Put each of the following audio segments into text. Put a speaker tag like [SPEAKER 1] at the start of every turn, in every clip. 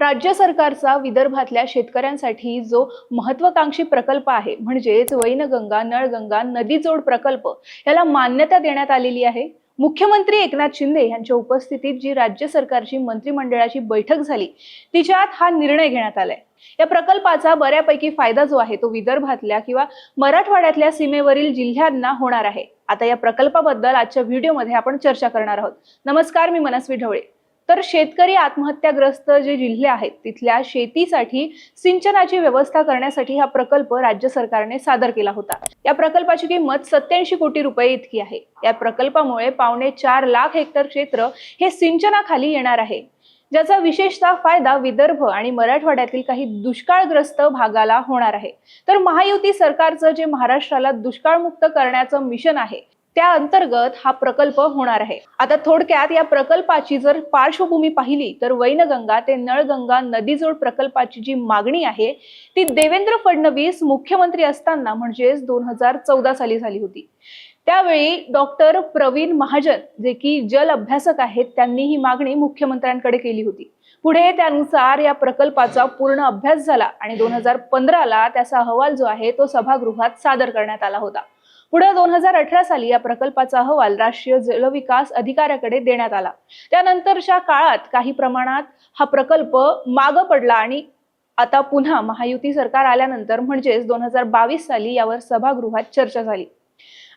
[SPEAKER 1] राज्य सरकारचा विदर्भातल्या शेतकऱ्यांसाठी जो महत्वाकांक्षी प्रकल्प आहे म्हणजेच वैनगंगा नळगंगा नदी जोड प्रकल्प याला मान्यता देण्यात आलेली आहे. मुख्यमंत्री एकनाथ शिंदे यांच्या उपस्थितीत जी राज्य सरकारची मंत्रिमंडळाची बैठक झाली तिच्यात हा निर्णय घेण्यात आलाय. या प्रकल्पाचा बऱ्यापैकी फायदा जो आहे तो विदर्भातल्या किंवा मराठवाड्यातल्या सीमेवरील जिल्ह्यांना होणार आहे. आता या प्रकल्पाबद्दल आजच्या व्हिडिओमध्ये आपण चर्चा करणार आहोत. नमस्कार मी मनस्वी ढवळे. तर शेतकरी आत्महत्याग्रस्त जे जिल्हे आहेत तिथल्या शेतीसाठी सिंचनाची व्यवस्था करण्यासाठी हा प्रकल्प राज्य सरकारने सादर केला होता. या प्रकल्पाची किंमत सत्याऐंशी कोटी रुपये इतकी आहे. या प्रकल्पामुळे पावणे चार लाख हेक्टर क्षेत्र हे सिंचनाखाली येणार आहे. ज्याचा विशेषतः फायदा विदर्भ आणि मराठवाड्यातील काही दुष्काळग्रस्त भागाला होणार आहे. तर महायुती सरकारचं जे महाराष्ट्राला दुष्काळमुक्त करण्याचं मिशन आहे त्या अंतर्गत हा प्रकल्प होणार आहे. आता थोडक्यात या प्रकल्पाची जर पार्श्वभूमी पाहिली तर वैनगंगा ते नळगंगा नदीजोड प्रकल्पाची जी मागणी आहे ती देवेंद्र फडणवीस मुख्यमंत्री असताना म्हणजेच दोन हजार चौदा साली झाली होती. त्यावेळी डॉक्टर प्रवीण महाजन जे की जल अभ्यासक आहेत त्यांनी ही मागणी मुख्यमंत्र्यांकडे केली होती. पुढे त्यानुसार या प्रकल्पाचा पूर्ण अभ्यास झाला आणि दोन हजार पंधराला त्याचा अहवाल जो आहे तो सभागृहात सादर करण्यात आला होता. पुढे दोन हजार अठरा साली या प्रकल्पाचा अहवाल राष्ट्रीय जलविकास अधिकाऱ्याकडे देण्यात आला. त्यानंतरच्या काळात काही प्रमाणात हा प्रकल्प मागं पडला आणि आता पुन्हा महायुती सरकार आल्यानंतर म्हणजेच दोन हजार बावीस साली यावर सभागृहात चर्चा झाली.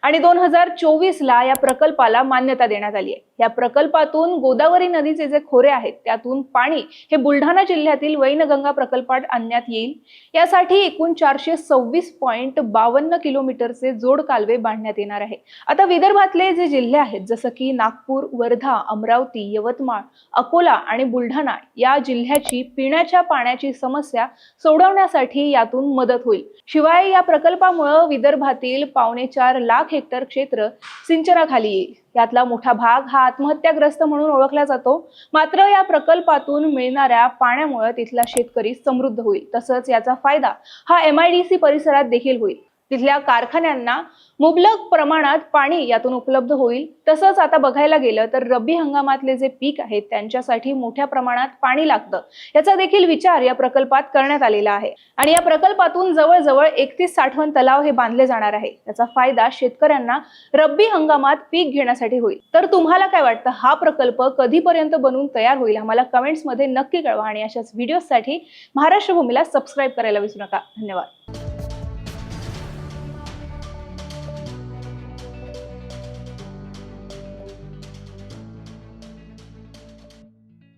[SPEAKER 1] आणि दोन हजार चोवीसला या प्रकल्पाला मान्यता देण्यात आली आहे. या प्रकल्पातून गोदावरी नदीचे जे खोरे आहेत त्यातून पाणी हे बुलढाणा जिल्ह्यातील वैनगंगा प्रकल्पात आणण्यात येईल. यासाठी एकूण चारशे सव्वीस पॉईंट बावन्न किलोमीटरचे जोड कालवे बांधण्यात येणार आहे. आता विदर्भातले जे जिल्हे आहेत जसं की नागपूर वर्धा अमरावती यवतमाळ अकोला आणि बुलढाणा या जिल्ह्याची पिण्याच्या पाण्याची समस्या सोडवण्यासाठी यातून मदत होईल. शिवाय या प्रकल्पामुळे विदर्भातील पावणे चार लाख हेक्टर क्षेत्र सिंचनाखाली. येईल यातला मोठा भाग हा आत्महत्याग्रस्त म्हणून ओळखला जातो. मात्र या प्रकल्पातून मिळणाऱ्या पाण्यामुळे तिथला शेतकरी समृद्ध होईल. तसंच याचा फायदा हा एम आय डी सी परिसरात देखील होईल. तिथल्या कारखान्यांना मुबलक प्रमाणात पाणी यातून उपलब्ध होईल. तसंच आता बघायला गेलं तर रब्बी हंगामातले जे पीक आहेत त्यांच्यासाठी मोठ्या प्रमाणात पाणी लागतं. याचा देखील विचार या प्रकल्पात करण्यात आलेला आहे. आणि या प्रकल्पातून जवळजवळ एकतीस साठवण तलाव हे बांधले जाणार आहे. त्याचा फायदा शेतकऱ्यांना रब्बी हंगामात पीक घेण्यासाठी होईल. तर तुम्हाला काय वाटतं? हा प्रकल्प कधीपर्यंत बनवून तयार होईल? आम्हाला कमेंट्समध्ये नक्की कळवा आणि अशाच व्हिडिओसाठी महाराष्ट्र भूमीला सबस्क्राईब करायला विसरू नका. धन्यवाद.